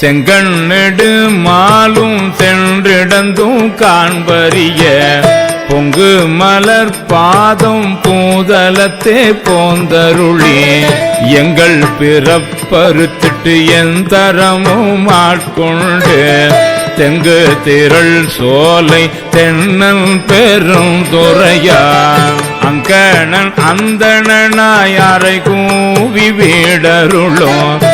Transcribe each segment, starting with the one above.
செங்கண்ணெடு மாலும் சென்றிடந்தும் காண்பறிய. பொங்கு மலர் பாதம் பூதலத்தே போந்தருளே. எங்கள் பிறப்பறுத்திட்டு எந்தரமும் ஆட்கொண்டு. தெங்கு திரள் சோலை தென்னன் பெரும் துறையா. அங்கணன் அந்தணனாய் அறை கூவி வீடருளும்.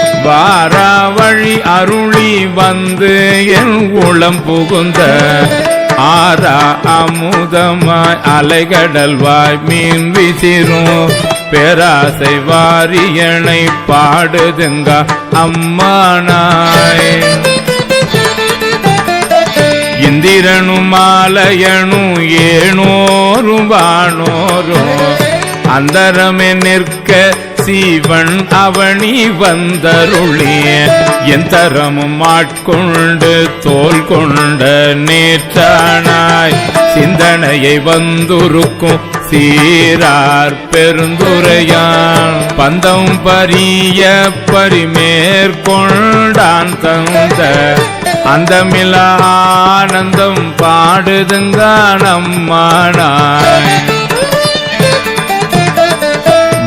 வாராவழி அருளி வந்து என் உளம் புகுந்த ஆரா அமுதமாய் அலைகடல் வாய் மீன் விசிறும். பேராசை வாரியனை பாடுதுங்க அம்மானாய். இந்திரனும் மாலையனும் ஏனோரும் வானோரும் அந்தரமே நிற்க சீவன் அவனி வந்தருளிய என் தரமும் ஆட்கொண்டு தோல் கொண்ட நேற்றானாய். சிந்தனையை வந்துருக்கும் சீரார் பெருந்துரையான். பந்தம் பரிய பரிமேற்கொண்டான் தந்த. அந்தமில ஆனந்தம் பாடுதுங்க நம்மானாய்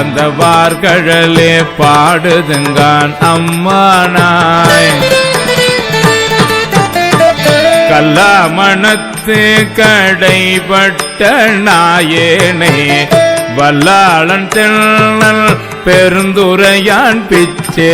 அந்த வந்த வார்கழலே பாடுதுங்கான் அம்மானாய். கல்லாமணத்து கடைபட்ட நாயேனே வல்லாளன் தென்னல் பெருந்துரையான் பிச்சே